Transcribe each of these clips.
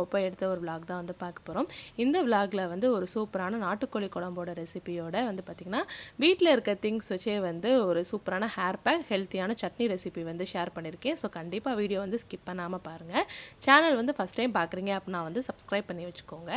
அப்பப்போ எடுத்த ஒரு விளாக் தான் வந்து பார்க்க போகிறோம் இந்த விளாகில் வந்து ஒரு சூப்பரான நாட்டுக்கோழி குழம்போட ரெசிபியோட வந்து பார்த்திங்கன்னா வீட்டில் இருக்க திங்ஸ் வச்சே வந்து ஒரு சூப்பரான ஹேர் பேக் ஹெல்த்தியான சட்னி ரெசிபி வந்து ஷேர் பண்ணியிருக்கேன் ஸோ கண்டிப்பாக வீடியோ வந்து ஸ்கிப் பண்ணாமல் பாருங்கள் சேனல் வந்து ஃபஸ்ட் டைம் பார்க்குறீங்க அப்படின்னா வந்து சப்ஸ்கிரைப் பண்ணி வச்சுக்கோங்க.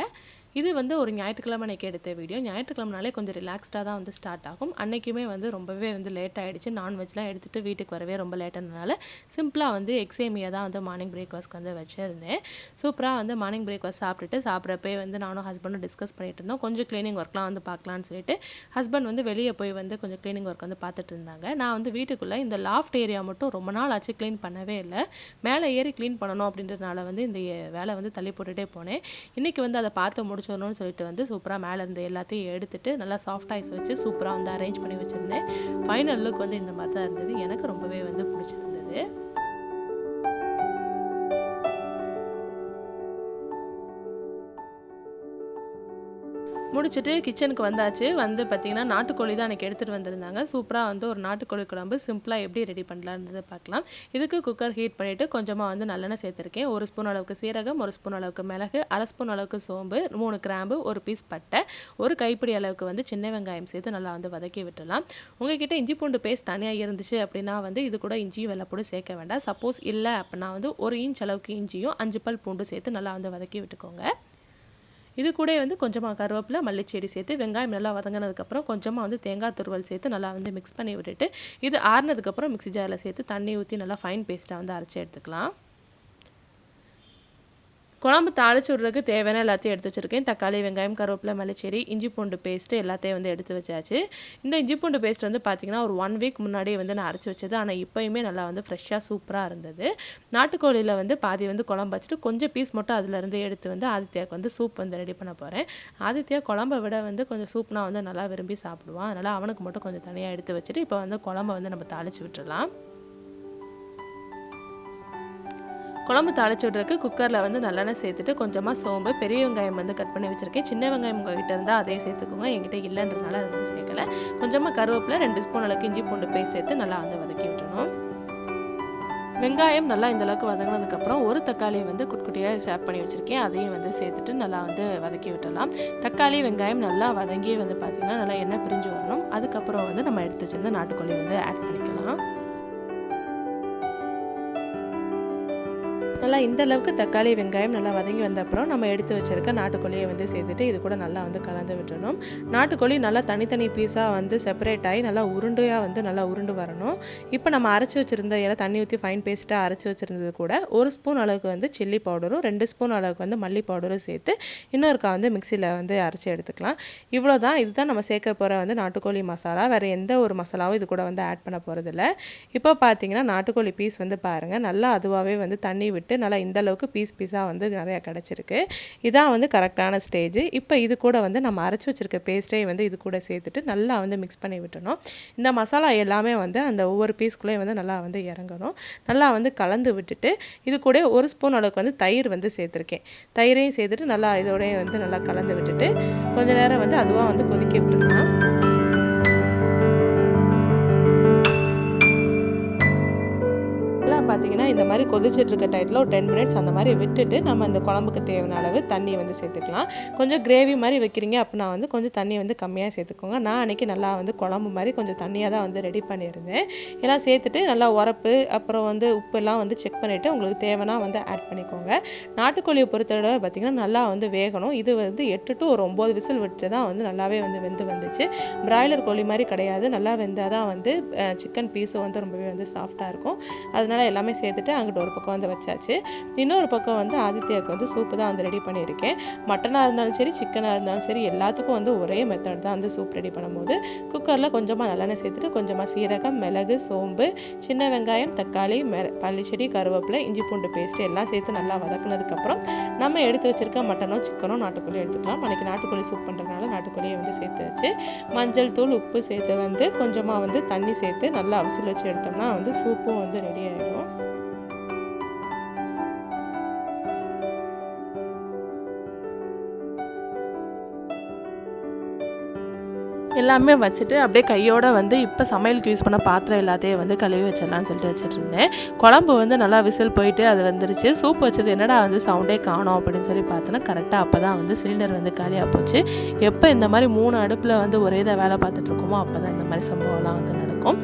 இது வந்து ஒரு ஞாயிற்றுக்கிழமை அன்றைக்கி எடுத்த வீடியோ ஞாயிற்றுக்கிழமனாலே கொஞ்சம் ரிலாக்ஸ்டாக தான் வந்து ஸ்டார்ட் ஆகும். அன்றைக்குமே வந்து ரொம்பவே வந்து லேட் ஆகிடுச்சு நான்வெஜ்லாம் எடுத்துகிட்டு வீட்டுக்கு வரவே ரொம்ப லேட்டானதுனால சிம்பிளாக வந்து எக்ஸேமியை தான் வந்து மார்னிங் பிரேக்ஃபாஸ்ட்க்கு வந்து வச்சுருந்தேன். சூப்பராக வந்து மார்னிங் பிரேக்ஃபாஸ்ட் சாப்பிட்டுட்டு சாப்பிட்றப்பே வந்து நானும் ஹஸ்பண்டும் டிஸ்கஸ் பண்ணிகிட்டு இருந்தோம். கொஞ்சம் க்ளீனிங் ஒர்க்லாம் வந்து பார்க்கலான்னு சொல்லிட்டு ஹஸ்பண்ட் வந்து வெளியே போய் வந்து கொஞ்சம் க்ளீனிங் ஒர்க் வந்து பார்த்துட்டு இருந்தாங்க. நான் வந்து வீட்டுக்குள்ளே இந்த லாஃப்ட் ஏரியா மட்டும் ரொம்ப நாள் ஆச்சு க்ளீன் பண்ணவே இல்லை. மேலே ஏறி க்ளீன் பண்ணணும் அப்படின்றதுனால வந்து இந்த வேலை வந்து தள்ளி போட்டுகிட்டே போனேன். இன்றைக்கி வந்து அதை பார்த்து முடிச்சு முடிச்சிடணும்னு சொல்லிட்டு வந்து சூப்பராக மேலே இருந்த எல்லாத்தையும் எடுத்துகிட்டு நல்லா சாஃப்ட் ஐஸ் வச்சு சூப்பராக வந்து அரேஞ்ச் பண்ணி வச்சுருந்தேன். ஃபைனல் லுக் வந்து இந்த மாதிரி தான் இருந்தது. எனக்கு ரொம்பவே வந்து பிடிச்சிருந்தது. முடிச்சுட்டு கிச்சனுக்கு வந்தாச்சு. வந்து பார்த்திங்கன்னா நாட்டுக்கோழி தான் எனக்கு எடுத்துகிட்டு வந்திருந்தாங்க. சூப்பராக வந்து ஒரு நாட்டுக்கோழி குழம்பு சிம்பிளாக எப்படி ரெடி பண்ணலான்றது பார்க்கலாம். இதுக்கு குக்கர் ஹீட் பண்ணிவிட்டு கொஞ்சமாக வந்து நல்லெண்ணெய் சேர்த்துருக்கேன். ஒரு ஸ்பூன் அளவுக்கு சீரகம் ஒரு ஸ்பூன் அளவுக்கு மிளகு அரை ஸ்பூன் அளவுக்கு சோம்பு மூணு கிராம்பு ஒரு பீஸ் பட்டை ஒரு கைப்பிடி அளவுக்கு வந்து சின்ன வெங்காயம் சேர்த்து நல்லா வந்து வதக்கி விட்டுலாம் உங்ககிட்ட இஞ்சி பூண்டு பேஸ்ட் தனியாக இருந்துச்சு அப்படின்னா வந்து இது கூட இஞ்சியும் வெள்ளைப்பூடு சேர்க்க வேண்டாம். சப்போஸ் இல்லை அப்படின்னா வந்து ஒரு இன்ச் அளவுக்கு இஞ்சியும் அஞ்சு பல் பூண்டு சேர்த்து நல்லா வந்து வதக்கி விட்டுக்கோங்க. இது கூட வந்து கொஞ்சமாக கருவேப்பிலை மல்லிச்செடி சேர்த்து வெங்காயம் நல்லா வதங்கினதுக்கப்புறம் கொஞ்சமாக வந்து தேங்காய் துருவல் சேர்த்து நல்லா வந்து மிக்ஸ் பண்ணி விட்டுட்டு இது ஆறுனதுக்கப்புறம் மிக்ஸி ஜாரில் சேர்த்து தண்ணி ஊற்றி நல்லா ஃபைன் பேஸ்ட்டாக வந்து அரைச்சி எடுத்துக்கலாம். குழம்பு தாளிச்சு விட்றதுக்கு தேவையான எல்லாத்தையும் எடுத்து வச்சுருக்கேன். தக்காளி வெங்காயம் கருவேப்பிலை மல்லிச்செடி இஞ்சி பூண்டு பேஸ்ட்டு எல்லாத்தையும் வந்து எடுத்து வச்சாச்சு. இந்த இஞ்சி பூண்டு பேஸ்ட் வந்து பார்த்திங்கன்னா ஒரு ஒன் வீக் முன்னாடியே வந்து நான் அரைச்சி வச்சது. ஆனால் இப்போயுமே நல்லா வந்து ஃப்ரெஷ்ஷாக சூப்பராக இருந்தது. நாட்டுக்கோழியில் வந்து பாதி வந்து குழம்பு வச்சுட்டு கொஞ்சம் பீஸ் மட்டும் அதுலேருந்து எடுத்து வந்து ஆதித்யாவுக்கு வந்து சூப் வந்து ரெடி பண்ண போகிறேன் ஆதித்யா குழம்பை விட வந்து கொஞ்சம் சூப்னா வந்து நல்லா விரும்பி சாப்பிடுவான். அதனால் அவனுக்கு மட்டும் கொஞ்சம் தனியாக எடுத்து வச்சுட்டு இப்போ வந்து குழம்பை வந்து நம்ம தாளித்து விட்டுடலாம் குழம்பு தாளிச்சு விட்றதுக்கு குக்கரில் வந்து நல்லெண்ணெய் சேர்த்துட்டு கொஞ்சமாக சோம்பு பெரிய வெங்காயம் வந்து கட் பண்ணி வச்சுருக்கேன். சின்ன வெங்காயம் உங்ககிட்ட இருந்தால் அதே சேர்த்துக்கோங்க. என்கிட்ட இல்லைன்றதுனால அதை வந்து சேர்க்கலை. கொஞ்சமாக கருவேப்பிலை ரெண்டு ஸ்பூன் அளவுக்கு இஞ்சி பூண்டு போய் சேர்த்து நல்லா வந்து வதக்கி விட்டுணும் வெங்காயம் நல்லா இந்த அளவுக்கு வதங்கினதுக்கப்புறம் ஒரு தக்காளியை வந்து குட்குட்டியாக ஷேப் பண்ணி வச்சுருக்கேன். அதையும் வந்து சேர்த்துட்டு நல்லா வந்து வதக்கி விட்டுடலாம். தக்காளி வெங்காயம் நல்லா வதங்கி வந்து பார்த்திங்கன்னா நல்லா எண்ணெய் பிரிஞ்சு வரணும். அதுக்கப்புறம் வந்து நம்ம எடுத்து வச்சுருந்து நாட்டுக்கோழி வந்து ஆட் பண்ணிக்கலாம். நல்லா இந்த அளவுக்கு தக்காளி வெங்காயம் நல்லா வதங்கி வந்த அப்புறம் நம்ம எடுத்து வச்சுருக்க நாட்டுக்கோழியை வந்து சேர்த்துட்டு இது கூட நல்லா வந்து கலந்து விட்டுணும் நாட்டுக்கோழி நல்லா தனித்தனி பீஸாக வந்து செப்பரேட் ஆகி நல்லா உருண்டையாக வந்து நல்லா உருண்டு வரணும். இப்போ நம்ம அரைச்சி வச்சுருந்த எல்லாம் தண்ணி ஊற்றி ஃபைன் பேஸ்ட்டாக அரைச்சி வச்சுருந்தது கூட ஒரு ஸ்பூன் அளவுக்கு வந்து சில்லி பவுடரும் ரெண்டு ஸ்பூன் அளவுக்கு வந்து மல்லி பவுடரும் சேர்த்து இன்னொருக்கா வந்து மிக்சியில் வந்து அரைச்சி எடுத்துக்கலாம். இவ்வளோ தான் இதுதான் நம்ம சேர்க்க போகிற வந்து நாட்டுக்கோழி மசாலா. வேறு எந்த ஒரு மசாலாவும் இது கூட வந்து ஆட் பண்ண போகிறதில்ல இப்போ பார்த்தீங்கன்னா நாட்டுக்கோழி பீஸ் வந்து பாருங்கள் நல்லா அதுவாகவே வந்து தண்ணி விட்டு நல்லா இந்த அளவுக்கு பீஸ் பீஸாக வந்து நிறையா கிடச்சிருக்கு. இதான் வந்து கரெக்டான ஸ்டேஜ் இப்போ இது கூட வந்து நம்ம அரைச்சி வச்சுருக்க பேஸ்ட்டே வந்து இது கூட சேர்த்துட்டு நல்லா வந்து மிக்ஸ் பண்ணி விட்டணும் இந்த மசாலா எல்லாமே வந்து அந்த ஒவ்வொரு பீஸ்க்குள்ளேயும் வந்து நல்லா வந்து இறங்கணும். நல்லா வந்து கலந்து விட்டுட்டு இது கூட ஒரு ஸ்பூன் அளவுக்கு வந்து தயிர் வந்து சேர்த்துருக்கேன். தயிரையும் சேர்த்துட்டு நல்லா இதோடய வந்து நல்லா கலந்து விட்டுட்டு கொஞ்ச நேரம் வந்து அதுவாக வந்து கொதிக்க விட்டுடலாம் பார்த்தீங்கன்னா இந்த மாதிரி கொதிச்சிட்டு இருக்க டயத்தில் ஒரு டென் மினிட்ஸ் அந்த மாதிரி விட்டுட்டு நம்ம இந்த குழம்புக்கு தேவையான அளவு தண்ணி வந்து சேர்த்துக்கலாம். கொஞ்சம் கிரேவி மாதிரி வைக்கிறீங்க அப்படின்னா வந்து கொஞ்சம் தண்ணி வந்து கம்மியாக சேர்த்துக்கோங்க. நான் அன்றைக்கி நல்லா வந்து குழம்பு மாதிரி கொஞ்சம் தண்ணியாக தான் வந்து ரெடி பண்ணியிருந்தேன். எல்லாம் சேர்த்துட்டு நல்லா உரப்பு அப்புறம் வந்து உப்பெல்லாம் வந்து செக் பண்ணிவிட்டு உங்களுக்கு தேவைன்னா வந்து ஆட் பண்ணிக்கோங்க. நாட்டுக்கோழியை பொறுத்தவரை பார்த்திங்கன்னா நல்லா வந்து வேகணும். இது வந்து எட்டு டு ஒரு ஒம்பது விசில் விட்டு தான் வந்து நல்லாவே வந்து வெந்து வந்துச்சு. பிராய்லர் கோழி மாதிரி கிடையாது. நல்லா வெந்தால் தான் வந்து சிக்கன் பீஸும் வந்து ரொம்பவே வந்து சாஃப்டாக இருக்கும். அதனால் எல்லாமே எல்லாமே சேர்த்துட்டு அங்கிட்ட ஒரு பக்கம் வந்து வச்சாச்சு. இன்னொரு பக்கம் வந்து ஆதித்யாவுக்கு வந்து சூப்பு தான் வந்து ரெடி பண்ணியிருக்கேன். மட்டனாக இருந்தாலும் சரி சிக்கனாக இருந்தாலும் சரி எல்லாத்துக்கும் வந்து ஒரே மெத்தட் தான் வந்து சூப் ரெடி பண்ணும்போது. குக்கரில் கொஞ்சமாக நல்லெண்ணெய் சேர்த்துட்டு கொஞ்சமாக சீரகம் மிளகு சோம்பு சின்ன வெங்காயம் தக்காளி மெ பள்ளிச்செடி கருவேப்பிலை இஞ்சி பூண்டு பேஸ்ட்டு எல்லாம் சேர்த்து நல்லா வதக்குனதுக்கப்புறம் நம்ம எடுத்து வச்சுருக்க மட்டனோ சிக்கனோ நாட்டுக்கோழி எடுத்துக்கலாம். அன்றைக்கி நாட்டுக்கோழி சூப் பண்ணுறதுனால நாட்டுக்கோழியை வந்து சேர்த்து வச்சு மஞ்சள் தூள் உப்பு சேர்த்து வந்து கொஞ்சமாக வந்து தண்ணி சேர்த்து நல்லா அவிசில் வச்சு எடுத்தோம்னா வந்து சூப்பும் வந்து ரெடி ஆகிடும் எல்லாமே வச்சுட்டு அப்படியே கையோட வந்து இப்போ சமையலுக்கு யூஸ் பண்ண பாத்திரம் எல்லாத்தையும் வந்து கழுவி வச்சிடலாம்னு சொல்லிட்டு வச்சுட்டு இருந்தேன் குழம்பு வந்து நல்லா விசில் போயிட்டு அது வந்துருச்சு. சூப் வச்சது என்னடா வந்து சவுண்டே காணோம் அப்படின்னு சொல்லி பார்த்தோன்னா கரெக்டாக அப்போ தான் வந்து சிலிண்டர் வந்து காலியாக போச்சு. எப்போ இந்த மாதிரி மூணு அடுப்பில் வந்து ஒரே இதை வேலை பார்த்துட்டு இருக்கோமோ அப்போ தான் இந்த மாதிரி சம்பவம்லாம் வந்து நடக்கும்.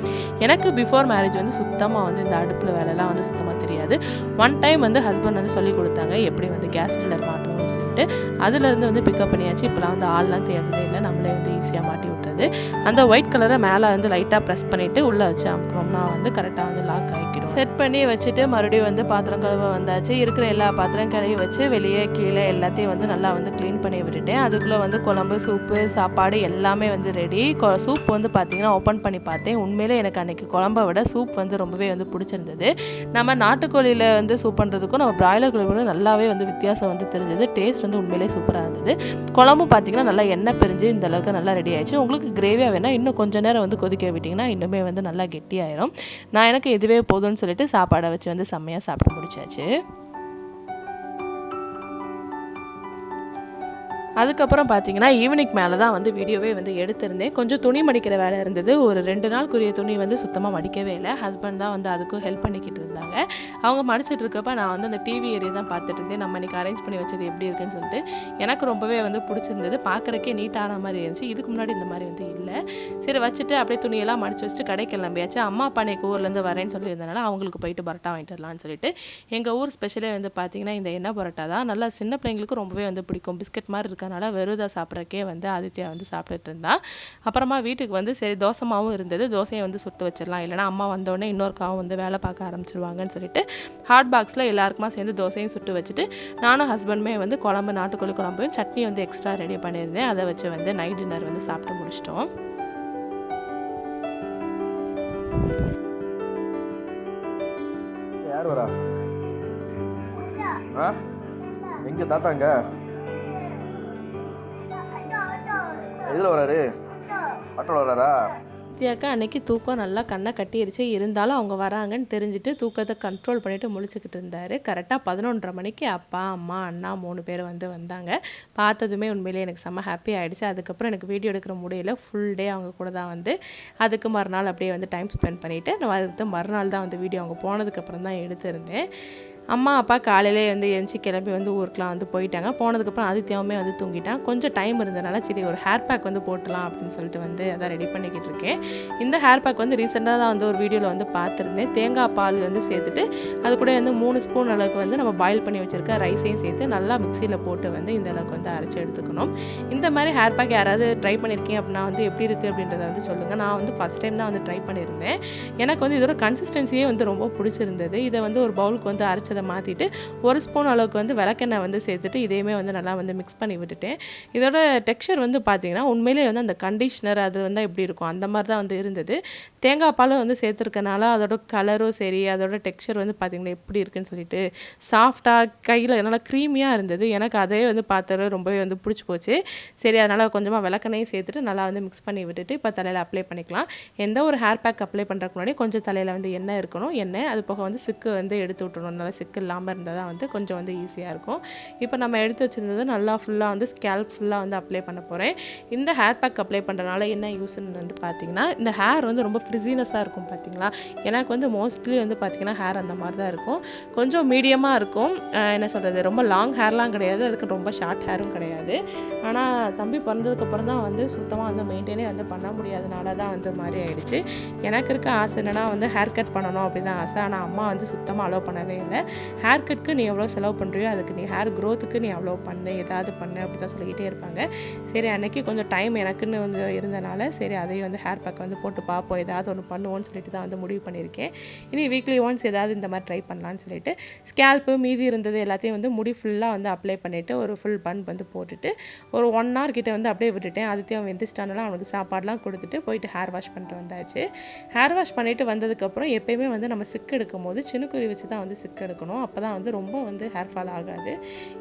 எனக்கு பிஃபோர் மேரேஜ் வந்து சுத்தமாக வந்து இந்த அடுப்பில் வேலைலாம் வந்து சுத்தமாக தெரியாது. ஒன் டைம் வந்து ஹஸ்பண்ட் வந்து சொல்லி கொடுத்தாங்க எப்படி வந்து கேஸ் சிலிண்டர் மாட்டணும்னு சொல்லிட்டு. அதுலேருந்து வந்து பிக்கப் பண்ணியாச்சு. இப்போலாம் வந்து ஆள்லாம் தேடுறதே இல்லை. நம்மளே வந்து ஈஸியாக மாட்டி வந்து அந்த ஒயிட் கலரை மேலே வந்து லைட்டாக ப்ரெஸ் பண்ணிவிட்டு உள்ளே வச்சு அமுக்கணும்னா வந்து கரெக்டாக வந்து லாக் ஆகிக்கிடும் செட் பண்ணி வச்சுட்டு மறுபடியும் வந்து பாத்திரம் கழுவ வந்தாச்சு. இருக்கிற எல்லா பாத்திரம் கழுவி வச்சு வெளியே கீழே எல்லாத்தையும் வந்து நல்லா வந்து க்ளீன் பண்ணி விட்டுட்டேன். அதுக்குள்ளே வந்து குழம்பு சூப்பு சாப்பாடு எல்லாமே வந்து ரெடி சூப் வந்து பார்த்திங்கன்னா ஓப்பன் பண்ணி பார்த்தேன். உண்மையிலே எனக்கு அன்றைக்கி குழம்பை விட சூப் வந்து ரொம்பவே வந்து பிடிச்சிருந்தது. நம்ம நாட்டுக்கோழியில் வந்து சூப் பண்ணுறதுக்கும் நம்ம பிராய்லர் கோழி நல்லாவே வந்து வித்தியாசம் வந்து தெரிஞ்சது. டேஸ்ட் வந்து உண்மையிலே சூப்பராக இருந்தது. குழம்பும் பார்த்தீங்கன்னா நல்லா எண்ணெய் பிரிஞ்சு இந்த அளவுக்கு நல்லா ரெடி ஆயிடுச்சு. உங்களுக்கு கிரேவியாக வேணால் இன்னும் கொஞ்சம் நேரம் வந்து கொதிக்க விட்டிங்கன்னா இன்னுமே வந்து நல்லா கெட்டியாயிரும். நான் எனக்கு இதுவே போதும்னு சொல்லிட்டு சாப்பாடை வச்சு வந்து செம்மையாக சாப்பிட்டு முடிச்சாச்சு. அதுக்கப்புறம் பார்த்தீங்கன்னா ஈவினிங் மேலே தான் வந்து வீடியோவே வந்து எடுத்திருந்தேன். கொஞ்சம் துணி மடிக்கிற வேலை இருந்தது. ஒரு ரெண்டு நாளுக்குரிய துணி வந்து சுத்தமாக மடிக்கவே இல்லை. ஹஸ்பண்ட் தான் வந்து அதுக்கும் ஹெல்ப் பண்ணிக்கிட்டு இருந்தாங்க. அவங்க மடிச்சிட்டு இருக்கப்ப நான் வந்து அந்த டிவி ஏரியா தான் பார்த்துட்டு இருந்தேன். நம்ம இன்றைக்கி அரேஞ்ச் பண்ணி வச்சது எப்படி இருக்குன்னு சொல்லிட்டு. எனக்கு ரொம்பவே வந்து பிடிச்சிருந்தது. பார்க்குறக்கே நீட்டான மாதிரி இருந்துச்சு. இதுக்கு முன்னாடி இந்த மாதிரி வந்து இல்லை. சரி வச்சுட்டு அப்படியே துணியெல்லாம் மடிச்சு வச்சுட்டு கடைக்கு கிளம்பியாச்சு. அம்மா அப்பா இன்னைக்கு ஊர்லேருந்து வரேன்னு சொல்லியிருந்தனால அவங்களுக்கு போயிட்டு பரோட்டா வாங்கிட்டு வரலான்னு சொல்லிட்டு. எங்கள் ஊர் ஸ்பெஷலே வந்து பார்த்தீங்கன்னா இந்த எண்ணெய் பரோட்டா தான். நல்லா சின்ன பிள்ளைங்களுக்கு ரொம்பவே வந்து பிடிக்கும். பிஸ்கட் மாதிரி இருக்கனால வெறுதா சாப்பிட்றக்கே வந்து ஆதித்யா வந்து சாப்பிட்டுட்டு இருந்தான் அப்புறமா வீட்டுக்கு வந்து சரி தோசைமாவும் இருந்தது. தோசையை வந்து சுட்டு வச்சிடலாம். இல்லைனா அம்மா வந்தோடனே இன்னொரு காவும் வந்து வேலை பார்க்க ஆரம்பிச்சிருவாங்கன்னு சொல்லிட்டு ஹாட் பாக்ஸில் எல்லாருக்குமா சேர்ந்து தோசையும் சுட்டு வச்சுட்டு நானும் ஹஸ்பண்டுமே வந்து குழம்பு நாட்டுக்கோழி குழம்பையும் சட்னி வந்து எக்ஸ்ட்ரா ரெடி பண்ணியிருந்தேன். அதை வச்சு வந்து நைட் டின்னர் வந்து சாப்பிட்டு முடிச்சிட்டோம். யார் வரா? எங்க தாத்தாங்க? எதில் வராரு? ஆட்டோவில் வராரா? வித்யாக்கா அன்னைக்கு தூக்கம் நல்லா கண்ணை கட்டிருச்சு. இருந்தாலும் அவங்க வராங்கன்னு தெரிஞ்சுட்டு தூக்கத்தை கண்ட்ரோல் பண்ணிட்டு முழிச்சுக்கிட்டு இருந்தாரு. கரெக்டாக பதினொன்றரை மணிக்கு அப்பா அம்மா அண்ணா மூணு பேர் வந்து வந்தாங்க. பார்த்ததுமே உண்மையிலே எனக்கு செம்ம ஹாப்பி ஆகிடுச்சு அதுக்கப்புறம் எனக்கு வீடியோ எடுக்கிற முடியல ஃபுல் டே அவங்க கூட தான் வந்து அதுக்கு மறுநாள் அப்படியே வந்து டைம் ஸ்பெண்ட் பண்ணிவிட்டு நான் அதுக்கு மறுநாள் தான் வந்து வீடியோ அவங்க போனதுக்கப்புறம் தான் எடுத்திருந்தேன். அம்மா அப்பா காலையிலே வந்து எழுந்துச்சி கிளம்பி வந்து ஊருக்குலாம் வந்து போயிட்டாங்க. போனதுக்கப்புறம் ஆதித்யாவுமே வந்து தூங்கிட்டான். கொஞ்சம் டைம் இருந்தனால சரி ஒரு ஹேர் பேக் வந்து போட்டலாம் அப்படின்னு சொல்லிட்டு வந்து அதான் ரெடி பண்ணிக்கிட்டு இருக்கேன். இந்த ஹேர் பேக் வந்து ரீசெண்டாக தான் வந்து ஒரு வீடியோவில் வந்து பார்த்துருந்தேன். தேங்காய் பால் வந்து சேர்த்துட்டு அது கூட வந்து மூணு ஸ்பூன் அளவுக்கு வந்து நம்ம பாயில் பண்ணி வச்சுருக்க ரைஸையும் சேர்த்து நல்லா மிக்சியில் போட்டு வந்து இந்த அளவுக்கு வந்து அரைச்சி எடுத்துக்கணும். இந்த மாதிரி ஹேர் பேக் யாராவது ட்ரை பண்ணியிருக்கீங்க அப்படின்னா வந்து எப்படி இருக்குது அப்படின்றத வந்து சொல்லுங்கள் நான் வந்து ஃபஸ்ட் டைம் தான் வந்து ட்ரை பண்ணியிருந்தேன். எனக்கு வந்து இதோட கன்சிஸ்டன்சியே வந்து ரொம்ப பிடிச்சிருந்தது. இதை வந்து ஒரு பவுலுக்கு வந்து அரைச்சதை மாற்றிட்டு ஒரு ஸ்பூன் அளவுக்கு வந்து விளக்கெண்ணெய் வந்து சேர்த்துட்டு இதையுமே வந்து நல்லா வந்து மிக்ஸ் பண்ணி விட்டுட்டேன் இதோட டெக்ஸ்சர் வந்து பார்த்திங்கன்னா உண்மையிலேயே வந்து அந்த கண்டிஷ்னர் அது வந்து எப்படி இருக்கும் அந்த மாதிரி தான் வந்து இருந்தது. தேங்காய் பாலும் வந்து சேர்த்துருக்கனால அதோட கலரும் சரி அதோட டெக்ஸ்சர் வந்து பார்த்திங்கன்னா எப்படி இருக்குன்னு சொல்லிட்டு சாஃப்டாக கையில் நல்லா க்ரீமியாக இருந்தது. எனக்கு அதே வந்து பார்த்தது ரொம்பவே வந்து பிடிச்சி போச்சு. சரி அதனால் கொஞ்சமாக விளக்கெண்ணையும் சேர்த்துட்டு நல்லா வந்து மிக்ஸ் பண்ணி விட்டுட்டு இப்போ தலையில் அப்ளை பண்ணிக்கலாம். எந்த ஒரு ஹேர் பேக் அப்ளை பண்ணுறதுக்கு முன்னாடி கொஞ்சம் தலையில் வந்து எண்ணெய் இருக்கணும். எண்ணெய் அது போக வந்து சிக்கு வந்து எடுத்து விட்டுணும் நல்லா சிக்கு இல்லாமல் இருந்தால் தான் வந்து கொஞ்சம் வந்து ஈஸியாக இருக்கும். இப்போ நம்ம எடுத்து வச்சுருந்தது நல்லா ஃபுல்லாக வந்து ஸ்கேல்ப் ஃபுல்லாக வந்து அப்ளை பண்ண போகிறேன் இந்த ஹேர் பேக் அப்ளை பண்ணுறதுனால என்ன யூஸ்ன்னு வந்து பார்த்தீங்கன்னா இந்த ஹேர் வந்து ரொம்ப ஃப்ரிசினஸாக இருக்கும் பார்த்தீங்களா? எனக்கு வந்து மோஸ்ட்லி வந்து பார்த்திங்கன்னா ஹேர் அந்த மாதிரி தான் இருக்கும். கொஞ்சம் மீடியமாக இருக்கும். என்ன சொல்கிறது ரொம்ப லாங் ஹேர்லாம் கிடையாது. அதுக்கு ரொம்ப ஷார்ட் ஹேரும் கிடையாது. ஆனால் தம்பி பிறந்ததுக்கப்புறம் தான் வந்து சுத்தமாக வந்து மெயின்டைனே வந்து பண்ண முடியாதனால தான் வந்து மாதிரி ஆயிடுச்சு. எனக்கு இருக்க ஆசை என்னென்னா வந்து ஹேர் கட் பண்ணணும் அப்படி தான் ஆசை. ஆனால் அம்மா வந்து சுத்தமாக அலோவ் பண்ணவே இல்லை. ஹேர் கட்க்கு நீ எவ்வளோ செலவு பண்ணுறியோ அதுக்கு நீ ஹேர் க்ரோத்துக்கு நீ அவ்வளோ பண்ணு ஏதாவது பண்ணு அப்படி தான் சொல்லிக்கிட்டே இருப்பாங்க. சரி அன்னைக்கு கொஞ்சம் டைம் எனக்குன்னு வந்து இருந்தனால சரி அதையும் வந்து ஹேர் பேக் வந்து போட்டு பார்ப்போம் ஏதாவது ஒன்று பண்ணுவோன்னு சொல்லிட்டு தான் வந்து முடிவு பண்ணியிருக்கேன். இனி வீக்லி ஒன்ஸ் ஏதாவது இந்த மாதிரி ட்ரை பண்ணலான்னு சொல்லிட்டு ஸ்கேல்ப்பு மீதி இருந்தது எல்லாத்தையும் வந்து முடி ஃபுல்லாக வந்து அப்ளை பண்ணிவிட்டு ஒரு ஃபுல் பன் வந்து போட்டுட்டு ஒரு ஒன் ஹவர் கிட்டே வந்து அப்படியே விட்டுட்டேன். அவன் வெந்துச்சிட்டானால அவனுக்கு சாப்பாடுலாம் கொடுத்துட்டு போயிட்டு ஹேர் வாஷ் பண்ணிட்டு வந்தாச்சு. ஹேர் வாஷ் பண்ணிவிட்டு வந்ததுக்கப்புறம் எப்பயுமே வந்து நம்ம சிக்கு எடுக்கும் போது சின்னுக்குருவி வச்சு தான் வந்து சிக்கு எடுக்கும். இருக்கணும் அப்போ தான் வந்து ரொம்ப வந்து ஹேர் ஃபால் ஆகாது.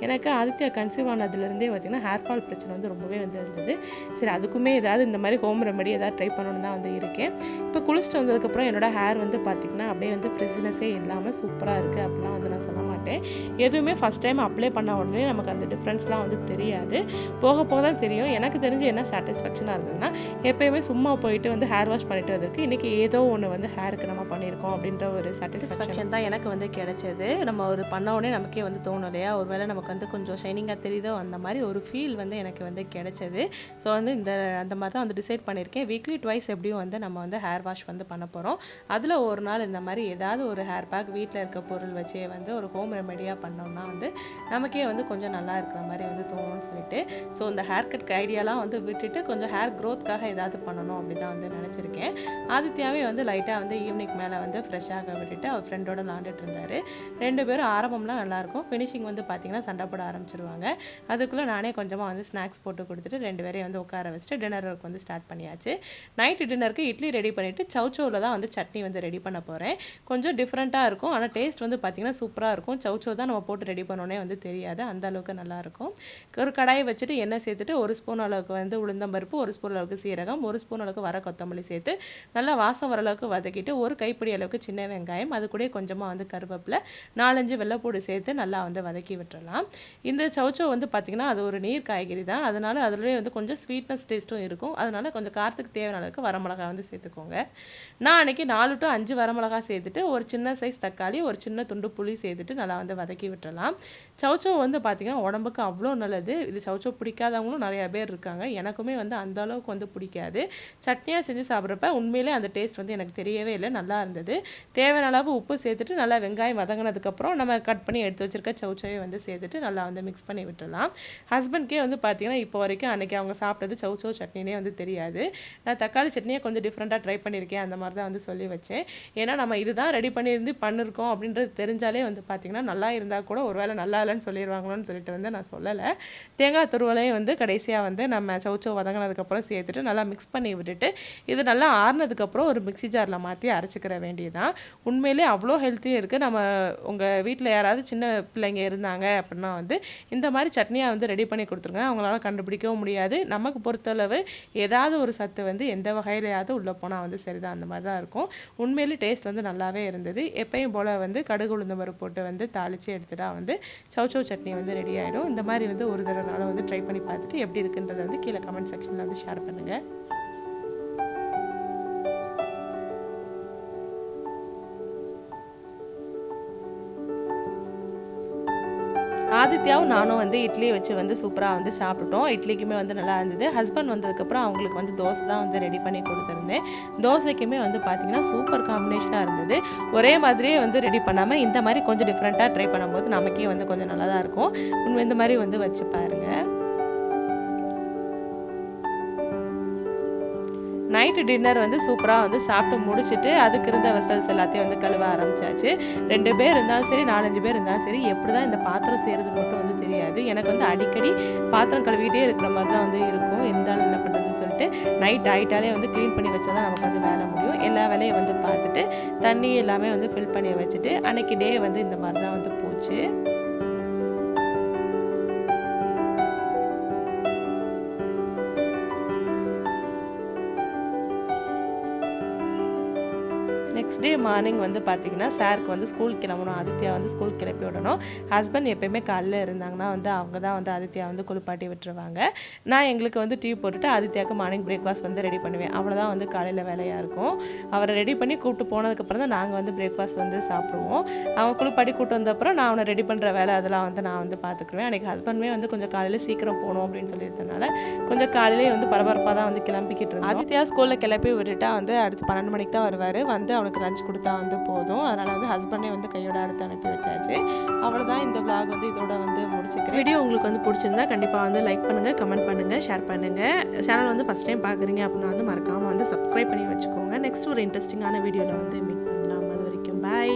எனக்கு ஆதித்யா கன்சீவ் ஆனதுலேருந்தே பார்த்திங்கன்னா ஹேர் ஃபால் பிரச்சனை வந்து ரொம்பவே வந்து இருந்தது. சரி அதுக்குமே ஏதாவது இந்த மாதிரி ஹோம் ரெமெடி ஏதாவது ட்ரை பண்ணணும்னு தான் வந்து இருக்கேன். இப்போ குளிச்சுட்டு வந்ததுக்கப்புறம் என்னோடய ஹேர் வந்து பார்த்திங்கன்னா அப்படியே வந்து ஃப்ரெஷ்னஸே இல்லாமல் சூப்பராக இருக்குது அப்படிலாம் வந்து நான் சொல்ல மாட்டேன். எதுவுமே ஃபஸ்ட் டைம் அப்ளை பண்ண உடனே நமக்கு அந்த டிஃப்ரென்ஸ்லாம் வந்து தெரியாது. போக போக தான் தெரியும். எனக்கு தெரிஞ்சு என்ன சாட்டிஸ்ஃபேக்ஷனாக இருந்ததுன்னா எப்பயுமே சும்மா போயிட்டு வந்து ஹேர் வாஷ் பண்ணிட்டு வந்திருக்கு. இன்றைக்கி ஏதோ ஒன்று வந்து ஹேருக்கு நம்ம பண்ணியிருக்கோம் அப்படின்ற ஒரு சாட்டிஸ்ஃபேக்ஷன் தான் எனக்கு வந்து கிடைச்சது. நம்ம ஒரு பண்ண உடனே நமக்கே வந்து தோணும் இல்லையா? ஒரு வேளை நமக்கு வந்து கொஞ்சம் ஷைனிங்காக தெரியுதோ? அந்த மாதிரி ஒரு ஃபீல் வந்து எனக்கு வந்து கிடைச்சது. ஸோ வந்து இந்த அந்த மாதிரி தான் வந்து டிசைட் பண்ணியிருக்கேன். வீக்லி ட்வைஸ் எப்படியும் வந்து நம்ம வந்து ஹேர் வாஷ் வந்து பண்ண போகிறோம் அதில் ஒரு நாள் இந்த மாதிரி ஏதாவது ஒரு ஹேர் பேக் வீட்டில் இருக்க பொருள் வச்சே வந்து ஒரு ஹோம் ரெமெடியாக பண்ணோம்னா வந்து நமக்கே வந்து கொஞ்சம் நல்லா இருக்கிற மாதிரி வந்து தோணும்னு சொல்லிட்டு ஸோ இந்த ஹேர் கட் ஐடியாலாம் வந்து விட்டுட்டு கொஞ்சம் ஹேர் க்ரோத்க்காக ஏதாவது பண்ணணும் அப்படி தான் வந்து நினச்சிருக்கேன். ஆதித்யாவே வந்து லைட்டாக வந்து ஈவினிங் மேலே வந்து ஃப்ரெஷ்ஷாக விட்டுட்டு அவர் ஃப்ரெண்டோட விளாண்டுட்டு இருந்தார். ரெண்டு பேரும் ஆரம்பம்லாம் நல்லாயிருக்கும். ஃபினிஷிங் வந்து பார்த்திங்கன்னா சண்டை போட ஆரம்பிச்சிருவாங்க. அதுக்குள்ளே நானே கொஞ்சமாக வந்து ஸ்நாக்ஸ் போட்டு கொடுத்துட்டு ரெண்டு பேரையும் வந்து உட்கார வச்சுட்டு டின்னருக்கு வந்து ஸ்டார்ட் பண்ணியாச்சு. நைட்டு டின்னருக்கு இட்லி ரெடி பண்ணிவிட்டு சவுச்சோவில் தான் வந்து சட்னி வந்து ரெடி பண்ண போகிறேன் கொஞ்சம் டிஃப்ரெண்ட்டாக இருக்கும். ஆனால் டேஸ்ட் வந்து பார்த்திங்கன்னா சூப்பராக இருக்கும். சவுச்சோ தான் நம்ம போட்டு ரெடி பண்ணோன்னே வந்து தெரியாது. அந்த அளவுக்கு நல்லாயிருக்கும். ஒரு கடாயை வச்சுட்டு எண்ணெய் சேர்த்துட்டு ஒரு ஸ்பூன் அளவுக்கு வந்து உளுந்தம்பருப்பு ஒரு ஸ்பூன் அளவுக்கு சீரகம் ஒரு ஸ்பூன் அளவுக்கு வர கொத்தமல்லி சேர்த்து நல்லா வாசம் வர அளவுக்கு வதக்கிட்டு ஒரு கைப்பிடி அளவுக்கு சின்ன வெங்காயம் அது கூட கொஞ்சமாக வந்து கருவேப்பிலை நாலஞ்சு வெள்ளைப்பூடு சேர்த்து நல்லா வந்து வதக்கி விட்டுறலாம். இந்த சவுச்சோ வந்து பார்த்திங்கன்னா அது ஒரு நீர் காய்கறி தான். அதனால் அதுலேயே வந்து கொஞ்சம் ஸ்வீட்னஸ் டேஸ்ட்டும் இருக்கும். அதனால் கொஞ்சம் காரத்துக்கு தேவையான அளவுக்கு வரமிளகா வந்து சேர்த்துக்கோங்க. நான் அன்றைக்கி நாலு டு அஞ்சு வரமிளகா சேர்த்துட்டு ஒரு சின்ன சைஸ் தக்காளி ஒரு சின்ன துண்டு புளி சேர்த்துட்டு நல்லா வந்து வதக்கி விட்டுறலாம். சவுச்சோ வந்து பார்த்திங்கன்னா உடம்புக்கு அவ்வளோ நல்லது. இது சவுச்சோ பிடிக்காதவங்களும் நிறையா பேர் இருக்காங்க. எனக்குமே வந்து அந்த அளவுக்கு வந்து பிடிக்காது. சட்னியாக செஞ்சு சாப்பிட்றப்ப உண்மையிலே அந்த டேஸ்ட் வந்து எனக்கு தெரியவே இல்லை. நல்லா இருந்தது. தேவையான அளவு உப்பு சேர்த்துட்டு நல்லா வெங்காயம் வதங்கினது அதுக்கப்புறம் நம்ம கட் பண்ணி எடுத்து வச்சிருக்க சவுச்சோவை வந்து சேர்த்துட்டு நல்லா வந்து மிக்ஸ் பண்ணி விட்டுடலாம். ஹஸ்பண்ட்கே வந்து பார்த்திங்கன்னா இப்போ வரைக்கும் அன்றைக்கி அவங்க சாப்பிட்டது சவுச்சோ சட்னினே வந்து தெரியாது. நான் தக்காளி சட்னியை கொஞ்சம் டிஃப்ரெண்ட்டாக ட்ரை பண்ணியிருக்கேன் அந்த மாதிரி தான் வந்து சொல்லி வச்சேன். ஏன்னா நம்ம இதுதான் ரெடி பண்ணியிருந்து பண்ணியிருக்கோம் அப்படின்றது தெரிஞ்சாலே வந்து பார்த்திங்கன்னா நல்லா இருந்தால் கூட ஒரு வேளை நல்லா இல்லைன்னு சொல்லிடுவாங்களோன்னு சொல்லிட்டு வந்து நான் சொல்லலை. தேங்காய் துருவலையும் வந்து கடைசியாக வந்து நம்ம சவுச்சோ வதங்கினதுக்கப்புறம் சேர்த்துட்டு நல்லா மிக்ஸ் பண்ணி விட்டுட்டு இது நல்லா ஆறுனதுக்கப்புறம் ஒரு மிக்ஸி ஜாரில் மாற்றி அரைச்சிக்கிற வேண்டியதான் உண்மையிலே அவ்வளோ ஹெல்த்தியும் இருக்குது நம்ம உங்கள் வீட்டில் யாராவது சின்ன பிள்ளைங்க இருந்தாங்க அப்படின்னா வந்து இந்த மாதிரி சட்னியாக வந்து ரெடி பண்ணி கொடுத்துருங்க. அவங்களால கண்டுபிடிக்கவும் முடியாது. நமக்கு பொறுத்தளவு ஏதாவது ஒரு சத்து வந்து எந்த வகையிலையாவது உள்ளே போனால் வந்து சரிதான். அந்த மாதிரி தான் இருக்கும். உண்மையிலே டேஸ்ட் வந்து நல்லாவே இருந்தது. எப்பயும் போல் வந்து கடுகு உளுந்த பருப்பு போட்டு வந்து தாளித்து எடுத்துட்டா வந்து சௌச்சௌ சட்னி வந்து ரெடி ஆகிடும் இந்த மாதிரி வந்து ஒரு தடவை வந்து ட்ரை பண்ணி பார்த்துட்டு எப்படி இருக்குன்றதை வந்து கீழே கமெண்ட் செக்ஷனில் வந்து ஷேர் பண்ணுங்கள் ஆதித்யாவும் நானும் வந்து இட்லி வச்சு வந்து சூப்பராக வந்து சாப்பிட்டோம். இட்லிக்குமே வந்து நல்லா இருந்தது. ஹஸ்பண்ட் வந்ததுக்கப்புறம் அவங்களுக்கு வந்து தோசை தான் வந்து ரெடி பண்ணி கொடுத்துருந்தேன். தோசைக்குமே வந்து பார்த்திங்கன்னா சூப்பர் காம்பினேஷனாக இருந்தது. ஒரே மாதிரியே வந்து ரெடி பண்ணாமல் இந்த மாதிரி கொஞ்சம் டிஃப்ரெண்ட்டாக ட்ரை பண்ணும்போது நமக்கே வந்து கொஞ்சம் நல்லா தான் இருக்கும். உண்மை இந்த மாதிரி வந்து வச்சு பாருங்கள் நைட்டு டின்னர் வந்து சூப்பராக வந்து சாப்பிட்டு முடிச்சுட்டு அதுக்கு இருந்த வெசல்ஸ் எல்லாத்தையும் வந்து கழுவ ஆரம்பிச்சாச்சு. ரெண்டு பேர் இருந்தாலும் சரி நாலஞ்சு பேர் இருந்தாலும் சரி எப்படி தான் இந்த பாத்திரம் செய்கிறது மட்டும் வந்து தெரியாது. எனக்கு வந்து அடிக்கடி பாத்திரம் கழுவிட்டே இருக்கிற மாதிரி தான் வந்து இருக்கும். இருந்தாலும் என்ன பண்ணுறதுன்னு சொல்லிட்டு நைட் ஆகிட்டாலே வந்து க்ளீன் பண்ணி வச்சா தான் நமக்கு வந்து வேலை முடியும். எல்லா வேலையும் வந்து பார்த்துட்டு தண்ணி எல்லாமே வந்து ஃபில் பண்ணி வச்சுட்டு அன்னைக்கு டே வந்து இந்த மாதிரி தான் வந்து போச்சு. நெக்ஸ்ட் டே மார்னிங் வந்து பார்த்திங்கன்னா சாருக்கு வந்து ஸ்கூல் கிளம்பணும் ஆதித்யா வந்து ஸ்கூல் கிளப்பி விடணும். ஹஸ்பண்ட் எப்பயுமே காலையில் இருந்தாங்கன்னா வந்து அவங்க தான் வந்து ஆதித்யா வந்து குளிப்பாட்டி விட்டுருவாங்க. நான் எங்களுக்கு வந்து டீ போட்டுட்டு ஆதித்யாவுக்கு மார்னிங் பிரேக்ஃபாஸ்ட் வந்து ரெடி பண்ணுவேன். அவ்வளோதான் வந்து காலையில் வேலையாக இருக்கும். அவரை ரெடி பண்ணி கூப்பிட்டு போனதுக்கப்புறம் தான் நாங்கள் வந்து பிரேக்ஃபாஸ்ட் வந்து சாப்பிடுவோம். அவன் குளிப்பாட்டி கூப்பிட்டு வந்தப்புறம் நான் அவனை ரெடி பண்ணுற வேலை அதெல்லாம் வந்து நான் வந்து பார்த்துக்குருவேன். அன்றைக்கி ஹஸ்பண்டுமே வந்து கொஞ்சம் காலையில் சீக்கிரம் போகணும் அப்படின்னு சொல்லியிருந்தனால கொஞ்சம் காலையிலே வந்து பரபரப்பாக தான் வந்து கிளம்பிக்கிட்டு இருந்தோம். ஆதித்யா ஸ்கூலில் கிளப்பி விட்டுட்டா வந்து அடுத்து பன்னெண்டு மணிக்கு தான் வருவார். வந்து அவனுக்கு லஞ்ச் கொடுத்தா வந்து போதும். அதனால் வந்து ஹஸ்பண்டே வந்து கையோட அடுத்து அனுப்பி வச்சாச்சு. அவ்வளோதான் இந்த vlog வந்து இதோட வந்து முடிச்சுக்கிறேன். வீடியோ உங்களுக்கு வந்து பிடிச்சிருந்தா கண்டிப்பாக வந்து லைக் பண்ணுங்கள் கமெண்ட் பண்ணுங்கள் ஷேர் பண்ணுங்கள் சேனல் வந்து ஃபஸ்ட் டைம் பார்க்குறீங்க அப்படின்னா வந்து மறக்காமல் வந்து சப்ஸ்கிரைப் பண்ணி வச்சுக்கோங்க. நெக்ஸ்ட் ஒரு இன்ட்ரெஸ்டிங்கான வீடியோவில் வந்து மீட் பண்ணலாம். அது வரைக்கும் பாய்